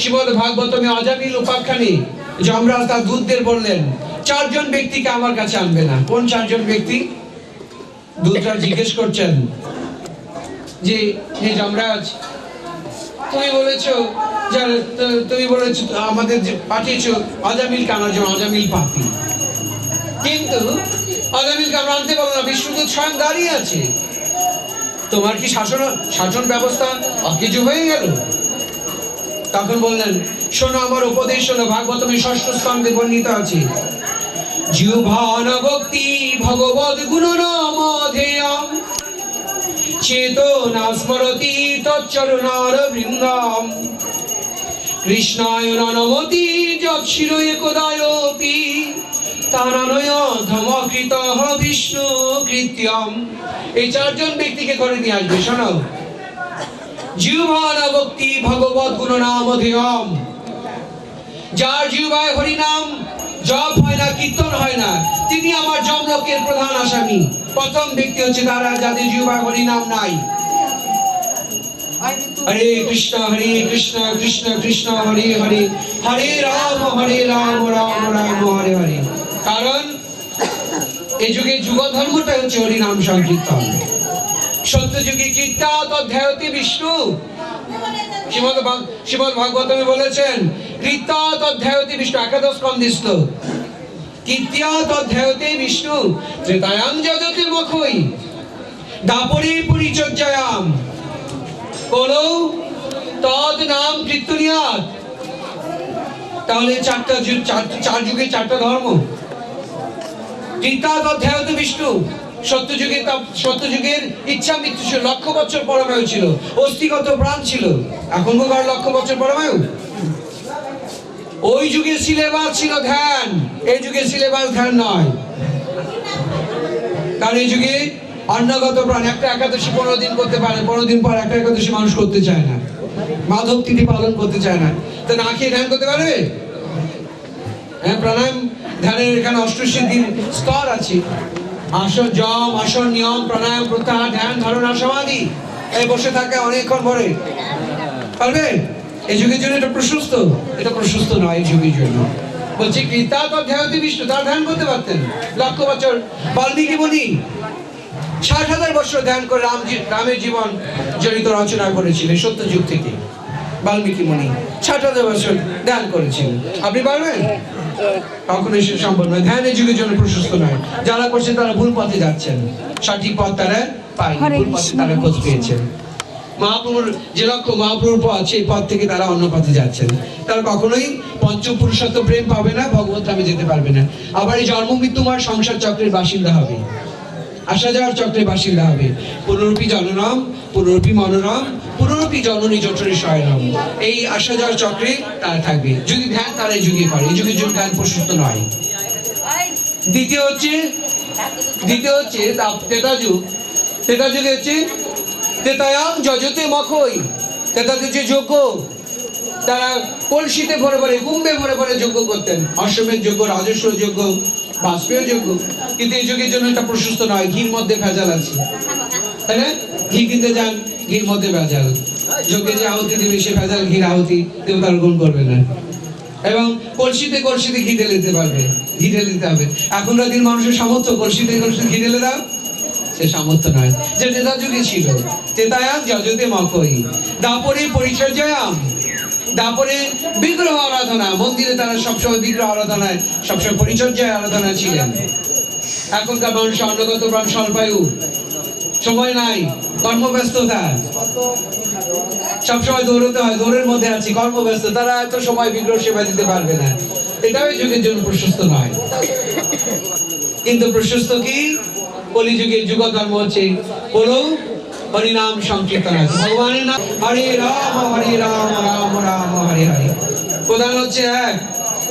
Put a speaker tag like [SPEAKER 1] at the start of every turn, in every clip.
[SPEAKER 1] শ্রীমদ অজামিল উপাখ্যানে যমরাজ তার দূতদের বললেন চারজন ব্যক্তিকে আমার কাছে আনবে না কোন চারজন ব্যক্তি দূতরা জিজ্ঞেস করছেন যে হে যমরাজ তুমি বলেছো তুমি বলেছ আমাদের যে পাঠিয়েছো অজামিল কানার জন্য অজামিল পাপি কিন্তু অজামিলকে আমরা আনতে পারবো না বিষ্ণুদূত স্বয়ং দাঁড়িয়ে আছে তোমার কি শাসন শাসন ব্যবস্থা অকেজো হয়ে গেল তখন বললেন শোনো আমার উপদেশ শোনো ভাগবতমে ষষ্ঠ স্কন্ধে বর্ণিত আছে জীবন ভক্তি গুণ চেতনা স্মরতি তচ্চরণার বৃন্দম কৃষ্ণায় নমতি একদায়তি তারানয় ধমকৃত বিষ্ণু কৃত্যম এই চারজন ব্যক্তিকে করে নিয়ে আসবে শোনাও জীবন ভক্তি অধিয়ম যার জীবায় হরিনাম জপ হয় না কীর্তন হয় না তিনি আমার প্রধান আসামি প্রথম ব্যক্তি হচ্ছে তারা যাদের জীবায় হরিনাম নাই হরে কৃষ্ণ হরে কৃষ্ণ কৃষ্ণ কৃষ্ণ হরে হরে হরে রাম হরে রাম রাম রাম হরে হরে কারণ এই যুগে যুগ ধর্মটা হচ্ছে হরিনাম সংকীর্তন সত্যযুগী কীর্তা তধ্যায়তি বিষ্ণু শ্রীমদ শ্রীমদ ভাগবতমে বলেছেন কীর্তা তধ্যায়তি বিষ্ণু একাদশ কন্দিস্ত কীর্তিয়া বিষ্ণু ত্রেতায়াম মুখই পরিচর্যায়াম কোনো তদ নাম কীর্তনিয়াত তাহলে চারটা চার যুগে চারটা ধর্ম কীর্তা তধ্যায়তে বিষ্ণু সত্যযুগে সত্যযুগের ইচ্ছা মৃত্যু ছিল লক্ষ বছর পরমায়ু ছিল অস্থিগত প্রাণ ছিল এখন কার লক্ষ বছর পরমায়ু ওই যুগে সিলেবাস ছিল ধ্যান এই যুগে সিলেবাস ধ্যান নয় কারণ এই যুগে অন্নগত প্রাণ একটা একাদশী পনেরো দিন করতে পারে পনেরো দিন পর একটা একাদশী মানুষ করতে চায় না মাধব তিথি পালন করতে চায় না তা না খেয়ে ধ্যান করতে পারবে হ্যাঁ প্রাণায়াম ধ্যানের এখানে অষ্টশী দিন স্তর আছে আসন জম আসন নিয়ম প্রাণায়াম প্রত্যাহার ধ্যান ধারণা সমাধি এই বসে থাকে অনেকক্ষণ পরে পারবে এই যুগের জন্য এটা প্রশস্ত এটা প্রশস্ত নয় এই যুগের জন্য বলছি গীতা তো ধ্যানতি বিষ্ণু তার ধ্যান করতে পারতেন লক্ষ বছর বাল্মীকি মুনি ষাট হাজার বছর ধ্যান করে রামজি রামের জীবন জড়িত রচনা করেছিলেন যুগ থেকে বাল্মীকি মুনি ষাট হাজার বছর ধ্যান করেছিলেন আপনি পারবেন কখনো সে সম্ভব নয় ধ্যানে যুগের জন্য প্রশস্ত নয় যারা করছেন তারা ভুল পথে যাচ্ছেন সঠিক পথ তারা পায় ভুল পথে তারা খোঁজ পেয়েছেন মহাপ্রভুর যে লক্ষ্য মহাপ্রভুর পথ সেই পথ থেকে তারা অন্য পথে যাচ্ছেন তারা কখনোই পঞ্চপুরুষত্ব প্রেম পাবে না ভগবত আমি যেতে পারবে না আবার এই জন্ম মৃত্যুমার সংসার চক্রের বাসিন্দা হবে আসা যাওয়ার চক্রের বাসিন্দা হবে পুনরূপী জননম পুনরূপী মনোরম প্রতি জননী জটরী শয়নম এই আসা যাওয়ার চক্রে তারা থাকবে যদি ধ্যান তারে যুগে পারে এই যুগে যুগ ধ্যান প্রশস্ত নয় দ্বিতীয় হচ্ছে দ্বিতীয় হচ্ছে তেতা যুগ তেতা যুগে হচ্ছে তেতায়াম যজতে মখই তেতাতে যে যোগ্য তারা কলসিতে ভরে ভরে কুম্ভে ভরে ভরে যোগ্য করতেন অশ্বমের যোগ্য রাজস্ব যোগ্য বাষ্পীয় যোগ্য কিন্তু এই যুগের জন্য এটা প্রশস্ত নয় ঘির মধ্যে ভেজাল আছে তাই না ঘি কিনতে যান ঘির মধ্যে ভেজাল যোগ্যের যে আহতি দেবে সে ভেজাল ঘির আহতি কেউ তার গুণ করবে না এবং কলসিতে কলসিতে ঘি ঢেলে দিতে পারবে ঘি ঢেলে দিতে হবে এখনকার দিন মানুষের সামর্থ্য কলসিতে কলসিতে ঘি ঢেলে দাও সে সামর্থ্য নয় যে ত্রেতা যুগে ছিল ত্রেতায়াম যজতে মকই দাপরে পরিচর্যায়াম তারপরে বিগ্রহ আরাধনা মন্দিরে তারা সবসময় বিগ্রহ আরাধনায় সবসময় পরিচর্যায় আরাধনা ছিলেন এখনকার মানুষ অন্নগত প্রাণ স্বল্পায়ু সময় নাই কর্মব্যস্ততা সবসময় দৌড়তে হয় দৌড়ের মধ্যে আছি কর্মব্যস্ত তারা এত সময় বিগ্রহ সেবা দিতে পারবে না এটাও এই যুগের জন্য প্রশস্ত নয় কিন্তু প্রশস্ত কি কলিযুগের যুগ ধর্ম হচ্ছে বলুন হরিনাম সংকীর্তন আছে হরে রাম হরে রাম রাম রাম হরে হরে প্রধান হচ্ছে এক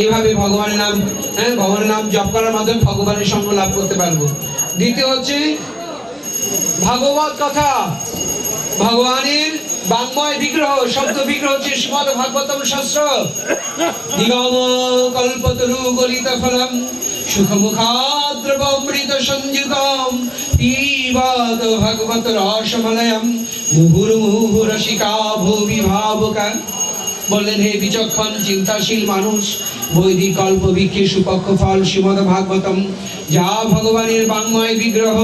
[SPEAKER 1] এইভাবে ভগবানের নাম হ্যাঁ ভগবানের নাম জপ করার মাধ্যমে ভগবানের সঙ্গ লাভ করতে পারবো দ্বিতীয় হচ্ছে ভাগবত কথা ভগবানের বাংময় বিগ্রহ শব্দ বিগ্রহ হচ্ছে শ্রীমদ ভাগবতম শাস্ত্র দিগম কল্পতরু গলিত ফলম বললেন হে বিচক্ষণ চিন্তাশীল মানুষ বৈদিক কল্প সুপক্ষ ফল শ্রীমদ ভাগবতম যা ভগবানের বাংময় বিগ্রহ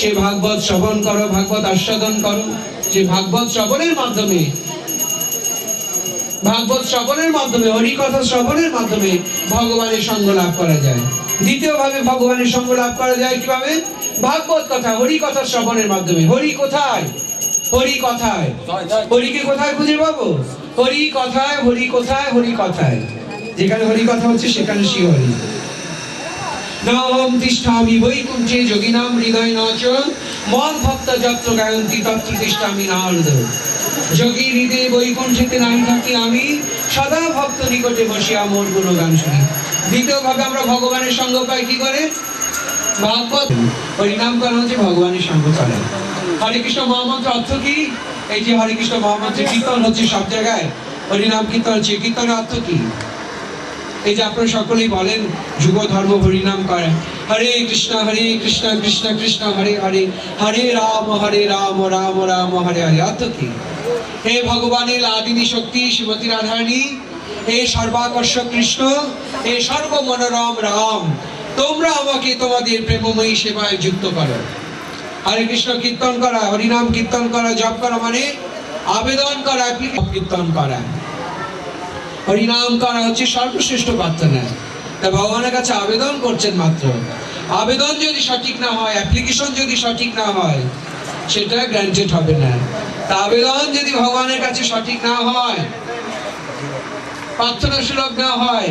[SPEAKER 1] সে ভাগবত শ্রবণ করো ভাগবত আস্বাদন করো যে ভাগবত শ্রবণের মাধ্যমে ভাগবত শ্রবণের মাধ্যমে হরিকথা শ্রবণের মাধ্যমে ভগবানের সঙ্গ লাভ করা যায় ভাবে ভগবানের সঙ্গ লাভ করা যায় কিভাবে ভাগবত কথা হরি কথা শ্রবণের মাধ্যমে হরি কোথায় হরি কথায় হরিকে কোথায় খুঁজে পাবো হরি কথায় হরি কোথায় হরি কথায় যেখানে হরি কথা হচ্ছে সেখানে শ্রী হরি নাম হৃদয় নচ মন ভক্ত যত্র গায়ন্তী তত্র তিষ্ঠামি যোগী বৈকুণ্ঠেতে থাকি আমি সদা ভক্ত নিকটে বসিয়া মোর গুণগান শুনি দ্বিতীয়ভাবে আমরা ভগবানের সঙ্গ পাই কি করে ভাগবত হরিনাম করা হচ্ছে ভগবানের সঙ্গ করা হরে কৃষ্ণ মহামন্ত্র অর্থ কি এই যে হরে কৃষ্ণ মহামন্ত্র কীর্তন হচ্ছে সব জায়গায় হরিনাম কীর্তন হচ্ছে কীর্তনের অর্থ কি এই যে আপনারা সকলেই বলেন যুগ ধর্ম হরিনাম করেন হরে কৃষ্ণ হরে কৃষ্ণ কৃষ্ণ কৃষ্ণ হরে হরে হরে রাম হরে রাম রাম রাম হরে হরে অর্থ কি হে ভগবানের আদিনী শক্তি শ্রীমতী রাধারণী এই সর্বাকর্ষ কৃষ্ণ সর্ব মনোরম রাম তোমরা আমাকে তোমাদের প্রেমময়ী সেবায় যুক্ত করো হরে কৃষ্ণ কীর্তন করা হরিনাম কীর্তন করা জপ করা মানে আবেদন করা কীর্তন করা হরিনাম করা হচ্ছে সর্বশ্রেষ্ঠ প্রার্থনা তা ভগবানের কাছে আবেদন করছেন মাত্র আবেদন যদি সঠিক না হয় অ্যাপ্লিকেশন যদি সঠিক না হয় সেটা গ্রান্টেড হবে না তা আবেদন যদি ভগবানের কাছে সঠিক না হয় পার্থনাসুলভ না হয়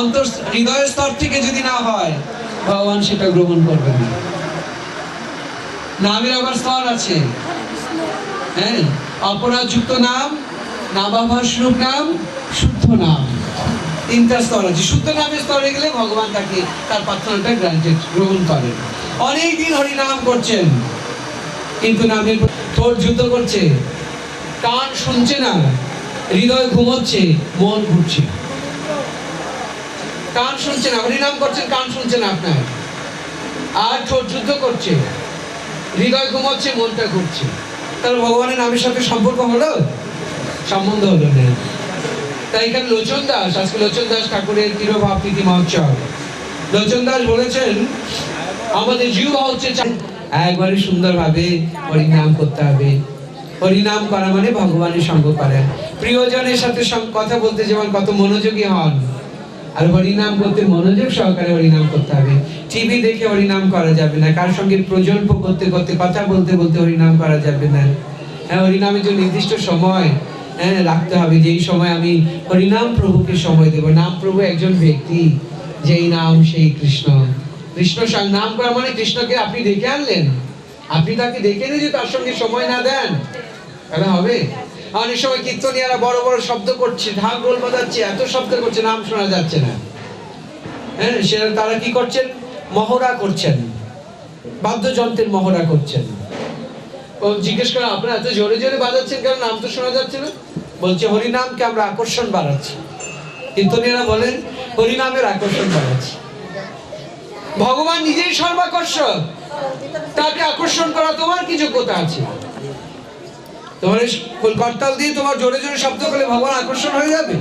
[SPEAKER 1] অন্তর হৃদয় স্তর থেকে যদি না হয় ভগবান সেটা গ্রহণ করবে না নামের আবার স্তর আছে হ্যাঁ অপরাধযুক্ত নাম নাবাভাসরূপ নাম শুদ্ধ নাম তিনটা স্তর আছে শুদ্ধ নামের স্তরে গেলে ভগবান তাকে তার প্রার্থনাটা গ্রান্টেড গ্রহণ করেন অনেক দিন হরি নাম করছেন কিন্তু নামের তোর যুদ্ধ করছে কান শুনছে না হৃদয় ঘুমোচ্ছে মন ঘুরছে কান শুনছেন না হরিনাম করছেন কান শুনছেন আপনার আর ঠোঁট যুদ্ধ করছে হৃদয় ঘুমোচ্ছে মনটা ঘুরছে তাহলে ভগবানের নামের সাথে সম্পর্ক হলো সম্বন্ধ হলো না তাই এখানে লোচন দাস আজকে লোচন দাস ঠাকুরের ভাব প্রীতি মহোৎসব লোচন দাস বলেছেন আমাদের জীব হচ্ছে একবারে সুন্দরভাবে হরিনাম করতে হবে হরিনাম করা মানে ভগবানের সঙ্গ করেন প্রিয়জনের সাথে কথা বলতে যেমন কত মনোযোগী হন আর হরিনাম করতে মনোযোগ সহকারে হরিনাম করতে হবে টিভি দেখে হরিনাম করা যাবে না কার সঙ্গে প্রজন্ম করতে করতে কথা বলতে বলতে হরিনাম করা যাবে না হ্যাঁ হরিনামের জন্য নির্দিষ্ট সময় হ্যাঁ রাখতে হবে যেই সময় আমি হরিনাম প্রভুকে সময় দেব নাম প্রভু একজন ব্যক্তি যেই নাম সেই কৃষ্ণ কৃষ্ণ নাম করা মানে কৃষ্ণকে আপনি ডেকে আনলেন আপনি তাকে ডেকে নিয়ে যদি তার সঙ্গে সময় না দেন খেলা হবে অনেক সময় কীর্তনিয়ারা বড় বড় শব্দ করছে ঢাক গোল বাজাচ্ছে এত শব্দ করছে নাম শোনা যাচ্ছে না হ্যাঁ সে তারা কি করছেন মহড়া করছেন বাদ্যযন্ত্রের মহড়া করছেন ও জিজ্ঞেস করা আপনারা এত জোরে জোরে বাজাচ্ছেন কেন নাম তো শোনা যাচ্ছে না বলছে হরিনামকে আমরা আকর্ষণ বাড়াচ্ছি কীর্তনিয়ারা বলেন হরিনামের আকর্ষণ বাড়াচ্ছি ভগবান নিজেই সর্বাকর্ষণ তাকে আকর্ষণ করা তোমার কি যোগ্যতা আছে তোমার কলকাতাল দিয়ে তোমার জোরে জোরে শব্দ করলে ভগবান আকর্ষণ হয়ে যাবে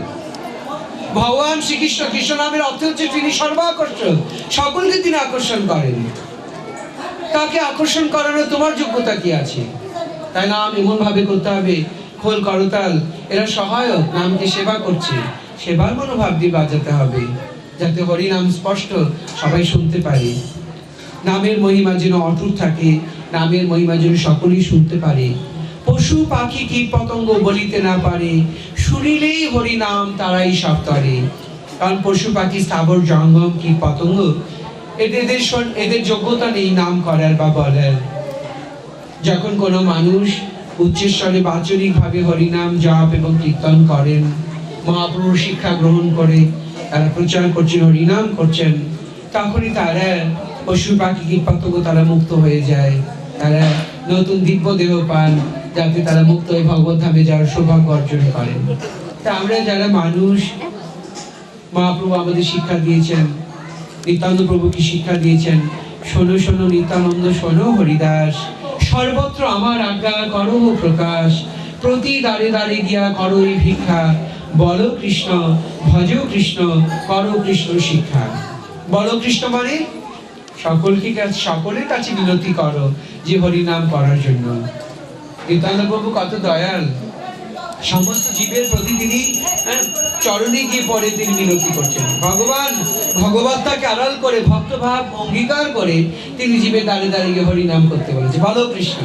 [SPEAKER 1] ভগবান শ্রীকৃষ্ণ কৃষ্ণ নামের অর্থ হচ্ছে তিনি সর্বাকর্ষণ সকলকে তিনি আকর্ষণ করেন তাকে আকর্ষণ করানোর তোমার যোগ্যতা কি আছে তাই নাম এমনভাবে করতে হবে খোল করতাল এরা সহায়ক নামকে সেবা করছে সেবার মনোভাব দিয়ে বাজাতে হবে যাতে হরি নাম স্পষ্ট সবাই শুনতে পারে নামের মহিমা যেন অটুট থাকে নামের মহিমা যেন সকলেই শুনতে পারে পশু পাখি কীট পতঙ্গ বলিতে না পারে শুনিলেই হরিনাম তারাই সব তরে কারণ পশু পাখি স্থাবর জঙ্গম কীট পতঙ্গ এদের এদের যোগ্যতা নেই নাম করার বা বলার যখন কোনো মানুষ উচ্চস্বরে বাচনিকভাবে হরিনাম জাপ এবং কীর্তন করেন মহাপুরুষ শিক্ষা গ্রহণ করে তারা প্রচার করছেন হরিনাম করছেন তখনই তারা পশু পাখি কীট পতঙ্গ তারা মুক্ত হয়ে যায় তারা নতুন দিব্য দেহ পান যাতে তারা মুক্ত হয়ে ভগবত ধামে যাওয়ার সৌভাগ্য অর্জন করে তা আমরা যারা মানুষ মহাপ্রভু আমাদের শিক্ষা দিয়েছেন নিত্যানন্দ প্রভুকে শিক্ষা দিয়েছেন শোনো শোনো নিত্যানন্দ শোনো হরিদাস সর্বত্র আমার আজ্ঞা করো প্রকাশ প্রতি দ্বারে দ্বারে গিয়া করো এই ভিক্ষা বল কৃষ্ণ ভজ কৃষ্ণ কর কৃষ্ণ শিক্ষা বল কৃষ্ণ মানে সকলকে সকলের কাছে বিনতি করো যে হরি নাম করার জন্য প্রভু কত দয়াল সমস্ত জীবের প্রতি তিনি চরণে গিয়ে পরে তিনি মিনতি করছেন ভগবান ভগবত্তাকে আড়াল করে ভক্তভাব অঙ্গীকার করে তিনি জীবের দাঁড়িয়ে দাঁড়িয়ে হরিনাম করতে বলেছে বলো কৃষ্ণ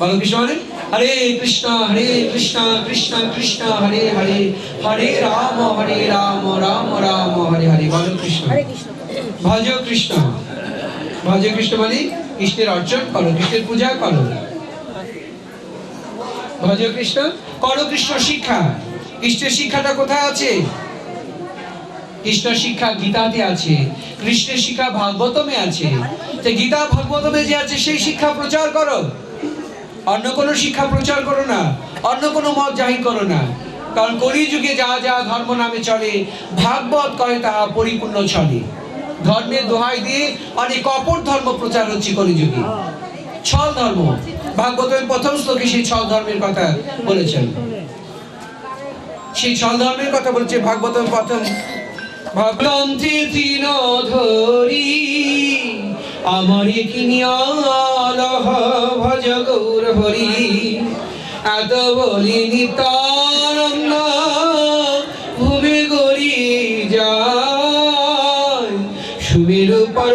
[SPEAKER 1] বলো কৃষ্ণ মানে হরে কৃষ্ণ হরে কৃষ্ণ কৃষ্ণ কৃষ্ণ হরে হরে হরে রাম হরে রাম রাম রাম হরে হরে বলো কৃষ্ণ ভজ কৃষ্ণ ভজ কৃষ্ণ মানে কৃষ্ণের অর্জন করো কৃষ্ণের পূজা করো ভজ কৃষ্ণ করকৃষ্ণ শিক্ষা শিক্ষাটা কোথায় আছে কৃষ্ণ শিক্ষা গীতাতে আছে কৃষ্ণের শিক্ষা ভাগবতমে আছে গীতা ভাগবতমে যে আছে সেই শিক্ষা প্রচার করো অন্য কোন শিক্ষা প্রচার করো না অন্য কোনো মত জাহির করো না কারণ কলিযুগে যা যা ধর্ম নামে চলে ভাগবত করে তাহা পরিপূর্ণ চলে ধর্মের দোহাই দিয়ে অনেক অপর ধর্ম প্রচার হচ্ছে কলিযুগে ছল ধর্ম ভাগবতের প্রথম শ্লোকে সেই ছল ধর্মের কথা বলেছেন সেই ছল ধর্মের কথা বলছে ভাগবত প্রথম ভাবলন্থে তিন ধরি আমার কি ভজ গৌর হরি এত বলি ভূমি গরি যায় সুবির পর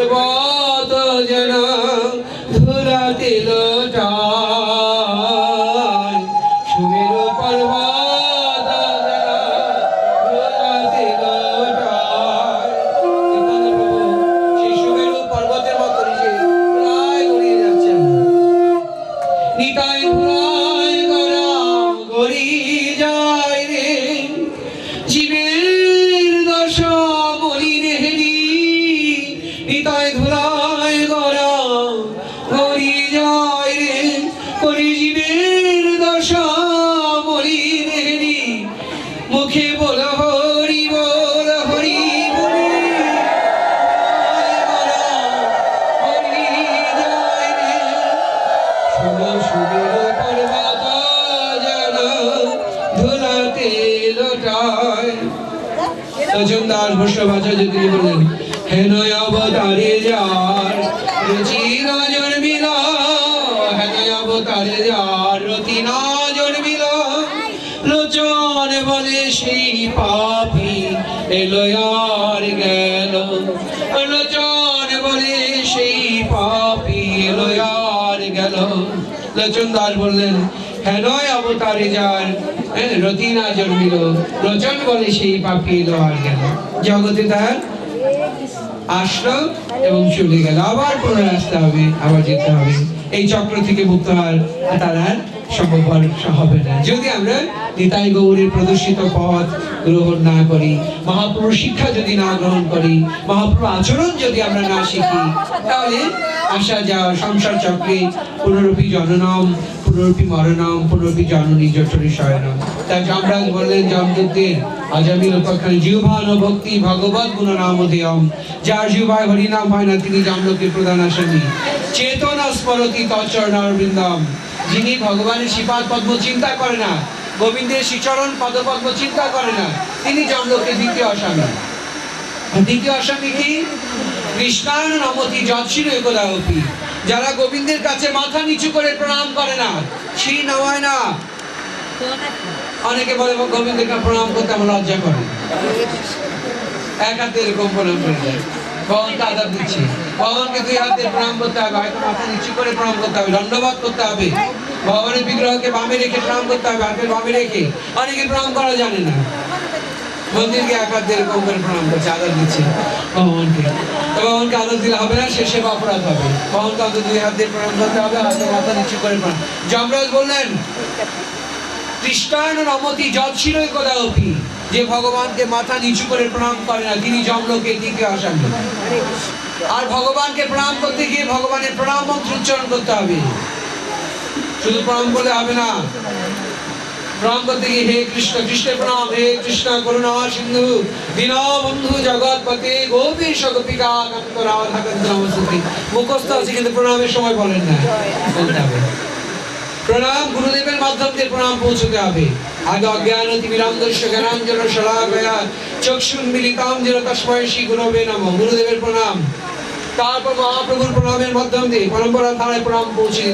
[SPEAKER 1] মজুমদার ভূষভাচার্য যদি বললেন হেন অবতারে যার রুচি নজর মিল হেন অবতারে যার রতি না জন্মিল লোচন বলে সেই পাপি এলো আর গেল লোচন বলে সেই পাপি এলো আর গেল লোচন দাস বললেন হেন অবতারে যার রতিনা জন্মিল রচন বলে সেই পাপকে দেওয়ার গেল জগতে তার আসলো এবং চলে গেল আবার পুনরায় আসতে হবে আবার যেতে হবে এই চক্র থেকে মুক্ত হওয়ার তার আর সম্ভবপর হবে না যদি আমরা নিতাই গৌরীর প্রদর্শিত পথ গ্রহণ না করি মহাপ্রভুর শিক্ষা যদি না গ্রহণ করি মহাপ্রভুর আচরণ যদি আমরা না শিখি তাহলে আসা যাওয়া সংসার চক্রে পুনরূপী জননম পনেরোটি মারে মারণাম পনেরোটি জাননী জঠরী সায় সায়নাম তা জামরাজ বললেন জামদূতদের আজ আমি উপাখ্যান জিহ্বান ভক্তি ভগবত গুণ নাম দেয়ম যার জিহ্বায় হরিনাম হয় না তিনি জামলোকের প্রধান আসেনি চেতন স্মরতি তচরণার বৃন্দম যিনি ভগবানের শ্রীপাদ পদ্ম চিন্তা করে না গোবিন্দের শ্রীচরণ পদপদ্ম চিন্তা করে না তিনি জামলোকের দ্বিতীয় আসামী দ্বিতীয় আসামী কি কৃষ্ণায়ন নমতি যৎশির একদায়পী যারা গোবিন্দের কাছে মাথা নিচু করে প্রণাম করে না সেই নামায় না অনেকে বলে গোবিন্দকে প্রণাম করতে আমার লজ্জা করে এক হাতে এরকম প্রণাম করে যায় ভগবানকে দুই হাতে প্রণাম করতে হবে হয়তো মাথা নিচু করে প্রণাম করতে হবে দণ্ডবাদ করতে হবে ভগবানের বিগ্রহকে বামে রেখে প্রণাম করতে হবে হাতে বামে রেখে অনেকে প্রণাম করা জানে না মন্দিরকে একবার যেরকম করে প্রণাম করছে আদর দিচ্ছে ভগবানকে ভগবানকে আদর দিলে হবে না সে সেবা অপরাধ হবে ভগবানকে অন্তত দুই হাত দিয়ে প্রণাম করতে হবে হাতে মাথা নিচু করে প্রণাম যমরাজ বললেন রমতি যে ভগবানকে মাথা নিচু করে প্রণাম করে না তিনি জমলোকে দিকে আসান আর ভগবানকে প্রণাম করতে গিয়ে ভগবানের প্রণাম মন্ত্র উচ্চারণ করতে হবে শুধু প্রণাম করলে হবে না প্রণাম হে কৃষ্ণ কৃষ্ণের প্রণাম হে কৃষ্ণ করুণা সিন্ধু দীনবন্ধু জগৎপতি গোপীশ গোপিকা কান্ত রাধা কান্ত নমস্তি মুখস্থ আছে কিন্তু প্রণামের সময় বলেন না বলতে হবে প্রণাম গুরুদেবের মাধ্যম দিয়ে প্রণাম পৌঁছতে হবে আগে অজ্ঞান অতি বিরামদর্শ জ্ঞানাঞ্জন শলাকয়া চক্ষুন মিলিতাম যেন তস্ময় শ্রী গুরবে নম গুরুদেবের প্রণাম তারপর মহাপ্রভুর প্রণামের মাধ্যম দিয়ে পরম্পরা ধারায় প্রণাম পৌঁছে